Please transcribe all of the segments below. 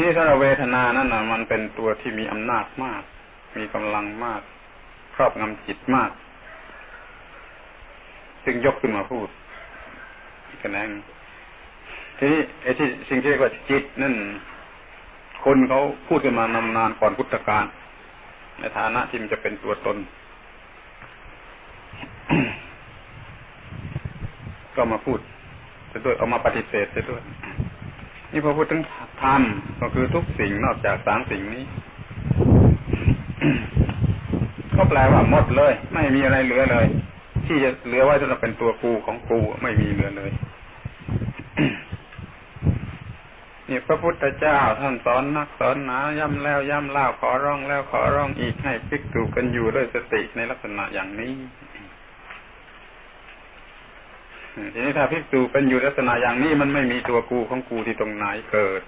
ที่ถ้าเราเวทนานั่นนะมันเป็นตัวที่มีอำนาจมาก มีกำลังมาก ครอบงำจิตมาก จึงยกขึ้นมาพูดกันนั่งทีนี้ไอ้ที่สิ่งที่เรียกว่าจิตนั่น คนเขาพูดกันมานานานก่อนพุทธกาลในฐานะที่มันจะเป็นตัวตน ก็มาพูดจะด้วยเอามาปฏิเสธจะด้วย นี่พอพูดถึงธรรมก็คือทุกสิ่งนอกจากสามสิ่งนี้ ก็แปลว่าหมดเลย ไม่มีอะไรเหลือเลย ที่จะเหลือไว้สำหรับเป็นตัวกูของกูไม่มีเหลือเลยนี่พระพุทธเจ้าท่านสอนนักสอนหนาย้ำแล้วย้ำเล่าขอร้องแล้วขอร้องอีกให้พิกตูกันอยู่ด้วยสติในลักษณะอย่างนี้ ทีนี้ถ้าพิกตูเป็นอยู่ลักษณะอย่างนี้มันไม่มีตัวกูของกูที่ตรงไหนเกิด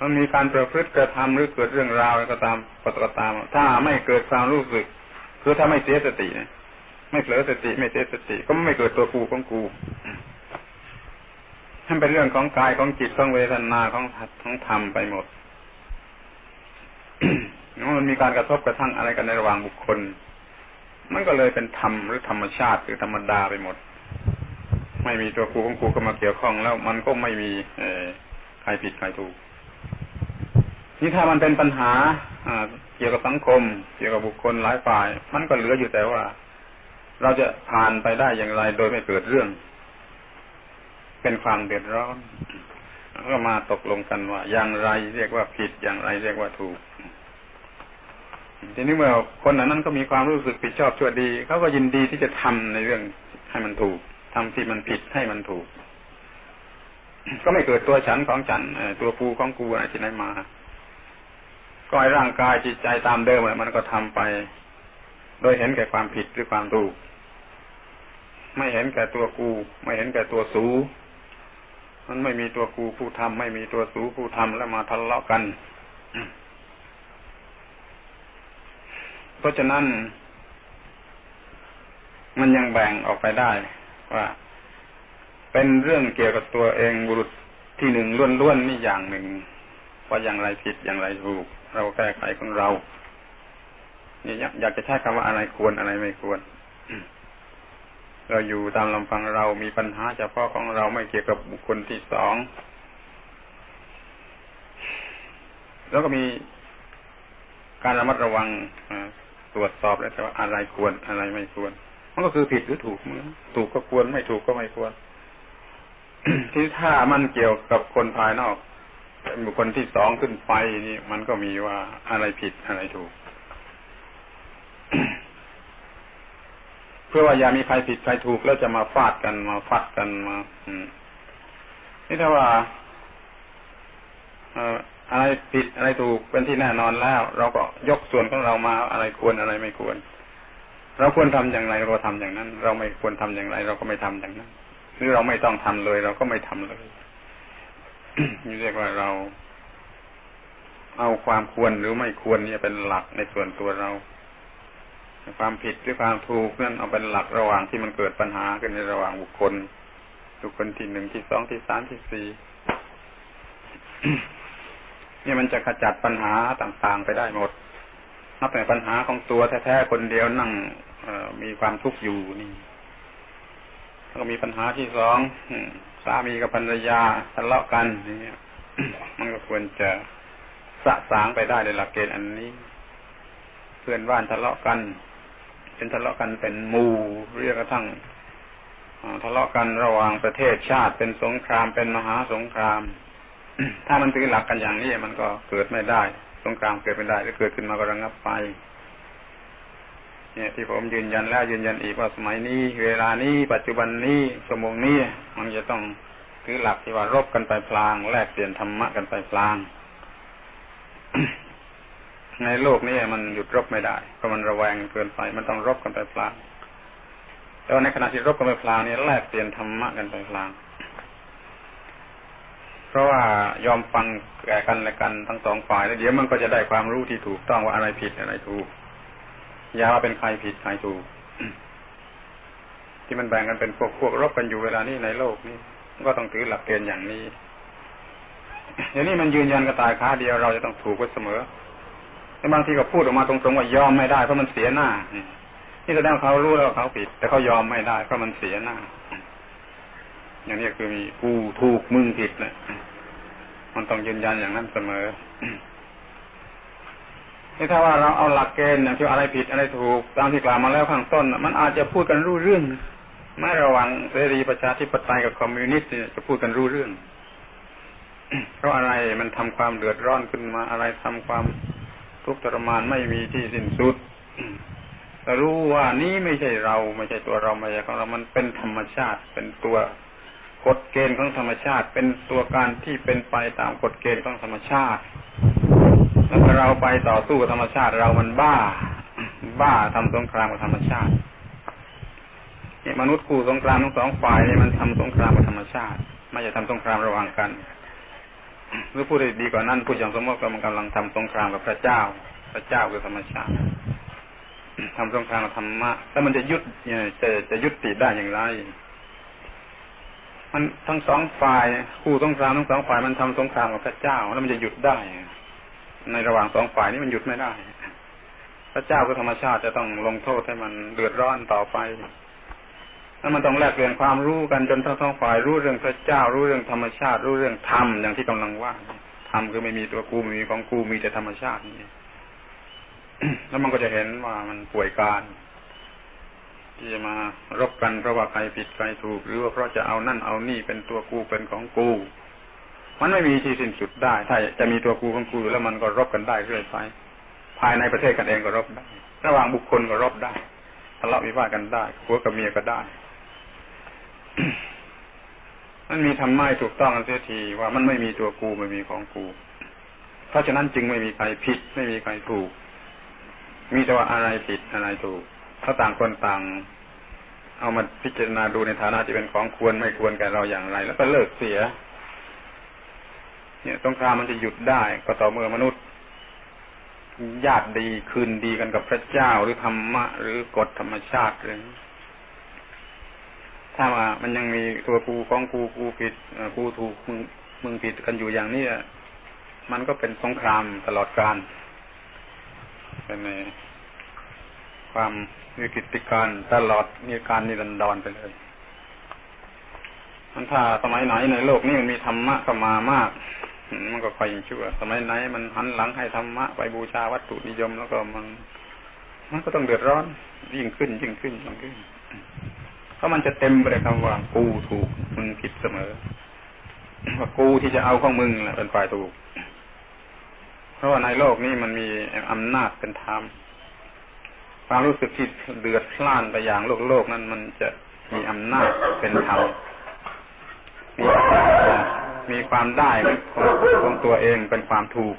มันมีการประพฤติกระทำหรือเกิดเรื่องราวก็ตามปฏิกตาม ถ้าไม่เกิดความรู้สึกคือถ้าไม่เสียสติเนี่ยไม่เผลอสติไม่เสียสติ ก็ไม่เกิดตัวกูของกูท่านเป็นเรื่องของกายของจิตของเวทนาของของธรรมไปหมดมันมีการกระทบกระทั่งอะไรกันในระหว่างบุคคล มันก็เลยเป็นธรรมหรือธรรมชาติหรือธรรมดาไปหมด ไม่มีตัวกูของกูเข้ามาเกี่ยวข้องแล้วมันก็ไม่มีเอใครผิดใครถูก นี่ถ้ามันเป็นปัญหาเกี่ยวกับสังคม เกี่ยวกับบุคคลหลายฝ่าย มันก็เหลืออยู่แต่ว่า เราจะผ่านไปได้อย่างไรโดยไม่เกิดเรื่อง เป็นความเดือดร้อนก็มาตกลงกันว่า อย่างไรเรียกว่าผิดอย่างไรเรียกว่าถูก ทีนี้เมื่อคนเหล่านั้นก็มีความรู้สึกผิดชอบชั่วดีเขาก็ยินดีที่จะทำในเรื่องให้มันถูกทำที่มันผิดให้มันถูก ก็ไม่เกิดตัวฉันของฉันตัวกูของกูอะไรที่ไหนมา ก็ให้ร่างกายจิตใจตามเดิมมันก็ทำไป โดยเห็นแก่ความผิดหรือความถูก ไม่เห็นแก่ตัวกู ไม่เห็นแก่ตัวสูมันไม่มีตัวกูผู้ทำไม่มีตัวสูผู้ทำแล้วมาทะเลาะกัน เพราะฉะนั้น มันยังแบ่งออกไปได้ ว่า เป็นเรื่องเกี่ยวกับตัวเองบุรุษที่หนึ่งล้วนๆนี่อย่างหนึ่งว่าอย่างไรผิดอย่างไรถูก เราแก้ไขของเรานี่อยากจะใช้คำว่าอะไรควรอะไรไม่ควร เราอยู่ตามลำพังเรามีปัญหาเฉพาะของเราไม่เกี่ยวกับบุคคลที่สอง แล้วก็มีการระมัดระวัง ตรวจสอบแล้วแต่ว่าอะไรควรอะไรไม่ควร มันก็คือผิดหรือถูกถูกก็ควรไม่ถูกก็ไม่ควร ที่ถ้ามันเกี่ยวกับคนภายนอกเป็นบุคคลที่สองขึ้นไปนี่ มันก็มีว่าอะไรผิดอะไรถูก เพื่อว่าอย่ามีใครผิดใครถูกแล้วจะมาฟาดกันมาฟัดกันมา อืมนี่ถ้าว่า อะไรผิดอะไรถูกเป็นที่แน่นอนแล้ว เราก็ยกส่วนของเรามาอะไรควรอะไรไม่ควร เราควรทำอย่างไรเราก็ทำอย่างนั้น เราไม่ควรทำอย่างไร เราก็ไม่ทำอย่างนั้นหรือเราไม่ต้องทำเลย เราก็ไม่ทำเลยนี่เรียกว่าเรา เอาความควรหรือไม่ควรนี่เป็นหลักในส่วนตัวเราความผิดหรือความถูกนั่นเอาเป็นหลักระหว่างที่มันเกิดปัญหาขึ้นในระหว่างบุคคลบุคคลที่หนึ่งที่สองที่สามที่สี่ นี่มันจะขจัดปัญหาต่างๆไปได้หมด นับแต่ปัญหาของตัวแท้ๆคนเดียวนั่งมีความทุกข์อยู่นี่แล้วก็มีปัญหาที่สองสามีกับภรรยาทะเลาะกันนี่มันก็ควรจะสะสางไปได้ในหลักเกณฑ์อันนี้ เพื่อนบ้านทะเลาะกัน เป็นทะเลาะกันเป็นหมู่เรียกกระทั่งทะเลาะกันระหว่างประเทศชาติเป็นสงครามเป็นมหาสงคราม ถ้ามันถือหลักกันอย่างนี้มันก็เกิดไม่ได้สงครามเกิดไม่ได้หรือเกิดขึ้นมาก็ระงับไปเนี่ยที่ผมยืนยันแล้วยืนยันอีกว่าสมัยนี้ เวลานี้ปัจจุบันนี้สมงนี้ มันจะต้องถือหลักที่ว่ารบกันไปพลาง แลกเปลี่ยนธรรมะกันไปพลาง ในโลกนี้มันหยุดรบไม่ได้เพราะมันระแวงเกินไป มันต้องรบกันไปพลางแต่ในขณะที่รบกันไปพลางนี่แลกเปลี่ยนธรรมะกันไปพลาง เพราะว่ายอมฟังแก่กันและกันทั้งสองฝ่ายแล้วเดี๋ยวมันก็จะได้ความรู้ที่ถูกต้องว่าอะไรผิดอะไรถูก อย่าว่าเป็นใครผิดใครถูก ที่มันแบ่งกันเป็นพวกพวกรบกันอยู่เวลานี้ในโลกนี้ก็ต้องถือหลักเกณฑ์อย่างนี้เดี๋ยวนี้มันยืนยันกระตายขาเดียวเราจะต้องถูกไว้เสมอแต่บางทีก็พูดออกมาตรงๆว่ายอมไม่ได้เพราะมันเสียหน้า นี่แสดงเขารู้แล้วเขาผิด แต่เขายอมไม่ได้เพราะมันเสียหน้า อย่างนี้คือมีกูถูกมึงผิดนะมันต้องยืนยันอย่างนั้นเสมอนี่ถ้าว่าเราเอาหลักเกณฑ์อย่างที่อะไรผิดอะไรถูกตามที่กล่าวมาแล้วข้างต้น มันอาจจะพูดกันรู้เรื่อง ไม่ระวังเสรีประชาธิปไตยกับคอมมิวนิสต์จะพูดกันรู้เรื่องเพราะอะไรมันทำความเดือดร้อนขึ้นมาอะไรทำความทุกข์ทรมานไม่มีที่สิ้นสุดแต่รู้ว่านี้ไม่ใช่เรา ไม่ใช่ตัวเราไม่ใช่ของเรามันเป็นธรรมชาติเป็นตัว กฎเกณฑ์ของธรรมชาติ เป็นตัวการที่เป็นไปตามกฎเกณฑ์ของธรรมชาติแล้วเราไปต่อสู้กับธรรมชาติเรามันบ้า บ้าทำสงครามกับธรรมชาติเนี่ยมนุษย์คู่สงครามทั้งสองฝ่ายเนี่ยมันทำสงครามกับธรรมชาติไม่ใช่ทำสงครามระหว่างกันหรือพูดดีกว่านั้นพูดอย่างสมมติว่ามันกำลังทำสงครามกับพระเจ้า พระเจ้าคือธรรมชาติทำสงครามกับธรรมะแล้วมันจะยุดจะจะยุติได้อย่างไร มันทั้งสองฝ่ายคู่สงครามทั้งสองฝ่ายมันทำสงครามกับพระเจ้า แล้วมันจะหยุดได้ ในระหว่างสองฝ่ายนี้มันหยุดไม่ได้ พระเจ้าคือธรรมชาติจะต้องลงโทษให้มันเดือดร้อนต่อไปแล้วมันต้องแลกเปลี่ยนความรู้กันจนทั้งสองฝ่ายรู้เรื่องพระเจ้า รู้เรื่องธรรมชาติ รู้เรื่องธรรมอย่างที่กำลังว่าธรรมคือไม่มีตัวกูไม่มีของกูมีแต่ธรรมชาตินี่แล้วมันก็จะเห็นว่ามันป่วยการ ที่จะมารบกันเพราะว่าใครผิดใครถูก หรือว่าเพราะจะเอานั่นเอานี่เป็นตัวกูเป็นของกู มันไม่มีที่สิ้นสุดได้ ถ้าจะมีตัวกูของกูแล้วมันก็รบกันได้เรื่อยไป ภายในประเทศกันเองก็รบได้ ระหว่างบุคคลก็รบได้ทะเลาะวิวาทกันได้ผัวกับเมียก็ได้มันมีทำไมถูกต้องกันเสียทีว่ามันไม่มีตัวกูไม่มีของกู เพราะฉะนั้นจึงไม่มีใครผิด ไม่มีใครถูก มีแต่ว่าอะไรผิดอะไรถูก ถ้าต่างคนต่าง เอามาพิจารณาดูในฐานะที่เป็นของควรไม่ควรแก่เราอย่างไร แล้วก็เลิกเสีย เนี่ยสงครามมันจะหยุดได้ก็ต่อเมื่อมนุษย์ญาติดีคืนดีกันกับพระเจ้าหรือธรรมะ หรือกฎธรรมชาติเลยถ้าว่ามันยังมีตัวกูของกูกูผิดกูถูกมึงมึงผิดกันอยู่อย่างนี้มันก็เป็นสงครามตลอดกาลเป็นไง ความวิกฤตการตลอดมีการนิรันดรไปเลยมันถ้าสมัยไหนในโลกนี้มันมีธรรมะก็มามาก มันก็ค่อยยิ่งชั่ว สมัยไหนมันหันหลังให้ธรรมะไปบูชาวัตถุนิยมแล้วก็มัน มันก็ต้องเดือดร้อน ยิ่งขึ้นยิ่งขึ้นยิ่งขึ้นเพราะมันจะเต็มไปด้วยคำว่ากูถูกมึงผิดเสมอว่ากูที่จะเอาของมึงแหละเป็นฝ่ายถูก เพราะว่าในโลกนี้มันมีอำนาจเป็นธรรม ความรู้สึกที่เดือดพล่านไปอย่างโลกโลกนั้นมันจะมีอำนาจเป็นธรรมมีมีความได้ของของตัวเองเป็นความถูก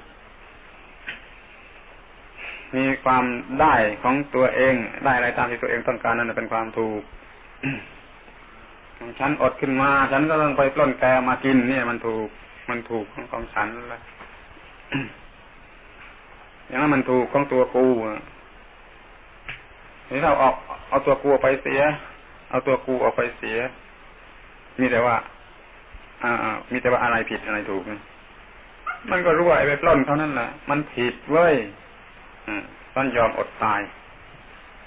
มีความได้ของตัวเองได้อะไรตามที่ตัวเองต้องการนั่นเป็นความถูกฉันอดขึ้นมา ฉันก็ต้องไปปล้นแกมากินเนี่ยมันถูก มันถูกของของฉันแล้วอย่างนั้นมันถูกของตัวกู นี่เราออกเอาตัวกูออกไปเสีย เอาตัวกูออกไปเสีย มีแต่ว่า อ่า มีแต่ว่าอะไรผิดอะไรถูกมันก็รู้ว่าไอ้ไปปล้นเท่านั้นแหละมันผิดเว้ยต้องยอมอดตาย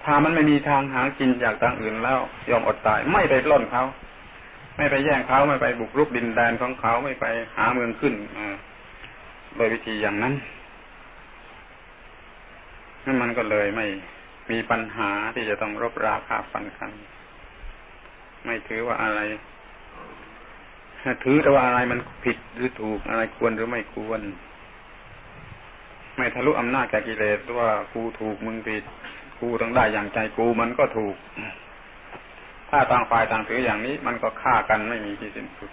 ถ้ามันไม่มีทางหากินจากทางอื่นแล้ว ยอมอดตาย ไม่ไปปล้นเขา ไม่ไปแย่งเขาไม่ไปบุกรุกดินแดนของเขาไม่ไปหาเมืองขึ้นโดยวิธีอย่างนั้นนั่นมันก็เลยไม่ มีปัญหาที่จะต้องรบราคาฟันกัน ไม่ถือว่าอะไรถือแต่ว่าอะไรมันผิดหรือถูกอะไรควรหรือไม่ควร ไม่ทะลุอำนาจแก่กิเลสว่ากูถูกมึงผิดกูต้องได้อย่างใจกูมันก็ถูก ถ้าต่างฝ่ายต่างถืออย่างนี้ มันก็ฆ่ากันไม่มีที่สิ้นสุด